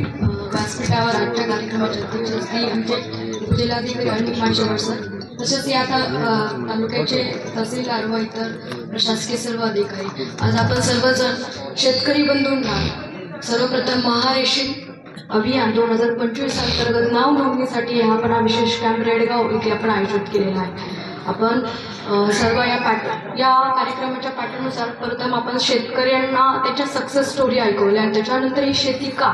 व्यासपीठावर आजच्या कार्यक्रमाचे अध्यक्ष असतील आमचे उपजिल्हाधिकारी अनिल माशेवर सर. तसेच या तालुक्याचे तहसीलदार व इतर प्रशासकीय सर्व अधिकारी. आज आपण सर्वजण शेतकरी बंधूंना सर्वप्रथम महारेशीम अभियान दोन हजार पंचवीस अंतर्गत नाव नोंदणीसाठी हा आपण हा विशेष कॅम्प रेडगाव इथे आपण आयोजित केलेला आहे. आपण सर्व या पॅट या कार्यक्रमाच्या पॅटर्ननुसार प्रथम आपण शेतकऱ्यांना त्याच्या सक्सेस स्टोरी ऐकवल्या. आणि त्याच्यानंतर ही शेती का?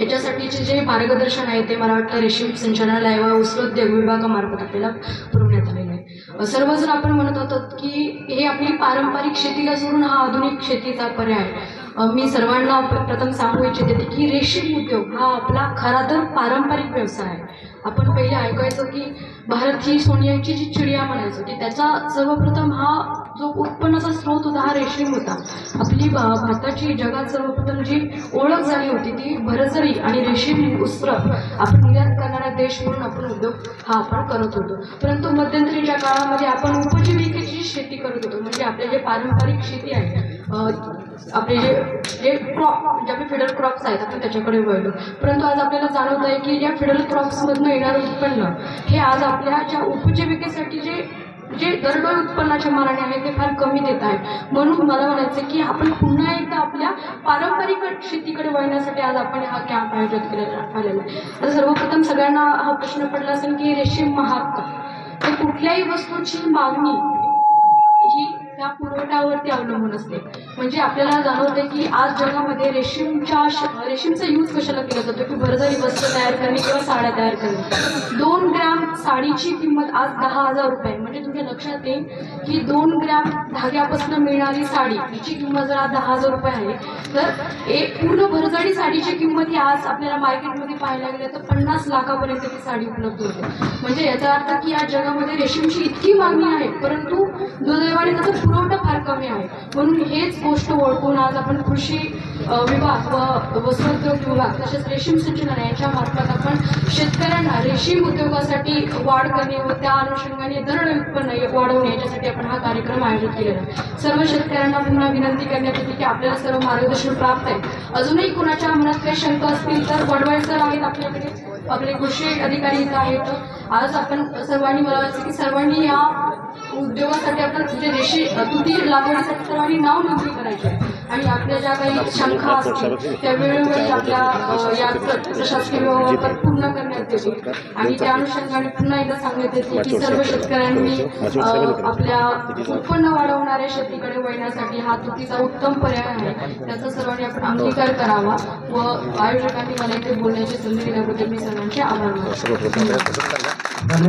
याच्यासाठीचे जे मार्गदर्शन आहे ते मला वाटतं रेशीम सिंचनालय व उस्रोद्योग विभागामार्फत आपल्याला पुरवण्यात आलेलं आहे. सर्वजण आपण म्हणत होतो की हे आपली पारंपरिक शेतीला सोडून हा आधुनिक शेतीचा पर्याय मी सर्वांना प्रथम सांगू इच्छिते की रेशीम उद्योग हा आपला खरा तर पारंपरिक व्यवसाय आहे. आपण पहिले ऐकायचो की भारत ही सोनियाची जी चिडिया म्हणायचो की त्याचा सर्वप्रथम हा जो उत्पन्नाचा स्रोत होता हा रेशीम होता. आपली भारताची जगात सर्वप्रथम जी ओळख झाली होती ती भरजरी आणि रेशीम उस्त्र आपण निर्यात करणारा देश म्हणून आपण उद्योग हा आपण करत होतो. परंतु मध्यंतरीच्या काळामध्ये आपण उपजीविकेची शेती करत होतो म्हणजे आपले जे पारंपरिक शेती आहे आपले जे जे क्रॉप जे आपले फिडल क्रॉप्स आहेत आपण त्याच्याकडे वळलो. परंतु आज आपल्याला जाणवत आहे की या फिडल क्रॉप्समधनं येणारं उत्पन्न हे आज आपल्या ज्या उपजीविकेसाठी जे जे दरडोई उत्पन्नाच्या मानाने आहे ते फार कमी देत आहे म्हणून मला म्हणायचं की आपण पुन्हा एकदा आपल्या पारंपरिक शेतीकडे वळण्यासाठी आज आपण हा कॅम्प आयोजित केलेला आलेला आहे. आता सर्वप्रथम सगळ्यांना हा प्रश्न पडला असेल की रेशीम महाग का? तर कुठल्याही वस्तूची मागणी असते म्हणजे आपल्याला जाणवते की आज जगामध्ये रेशीमच्या रेशीमचा यूज कशाला केला जातो? की भरजरी वस्त्र तयार करणे किंवा साड्या तयार करणे? दोन ग्रॅम साडीची किंमत आज दहा हजार रुपये. म्हणजे तुमच्या लक्षात येईल की दोन ग्रॅम धाग्यापासून मिळणारी साडी हिची किंमत जर आज दहा हजार रुपये आहे तर एक पूर्ण भरजडी साडीची किंमत ही आज आपल्याला मार्केटमध्ये पाहायला गेलं तर पन्नास लाखापर्यंत ती साडी उपलब्ध होते. म्हणजे याचा अर्थ की या जगामध्ये रेशीमची इतकी मागणी आहे परंतु दुर्दैवाने त्याचा पुरवठा कमी आहे. म्हणून हेच गोष्ट ओळखून आज आपण कृषी विभाग व वस्त्रोद्योग विभाग तसेच रेशीम सिंचनालय यांच्या मार्फत आपण शेतकऱ्यांना रेशीम उद्योगासाठी वाढ करणे व त्या अनुषंगाने दर उत्पन्न वाढवणे याच्यासाठी आपण हा कार्यक्रम आयोजित केलेला आहे. सर्व शेतकऱ्यांना पुन्हा विनंती करण्यात येते की आपल्याला सर्व मार्गदर्शन प्राप्त आहे. अजूनही कुणाच्या मनात काही शंका असतील तर वडवाई सर आहेत आपल्याकडे. आपले कृषी अधिकारी इथं आहेत. आज आपण सर्वांनी मला वाटतं की सर्वांनी या उद्योगासाठी आपण जे रेशी तुती लागवडीसाठी सर्वांनी नाव नोंदणी करायची आहे. ज्या काही शंका असतील त्या वेळोवेळी आपल्या या प्र- प्रशासकीय विभागावर पूर्ण करण्यात येतील. आणि त्या अनुषंगाने पुन्हा एकदा सांगण्यात येते की सर्व शेतकऱ्यांनी आपल्या उत्पन्न वाढवणाऱ्या शेतीकडे वळण्यासाठी हा तुटीचा उत्तम पर्याय आहे. त्याचा सर्वांनी आपण अंगीकार करावा व आयोजकांनी मला इथे बोलण्याची संधी दिल्याबद्दल मी सर्वांचे आभार मानतो.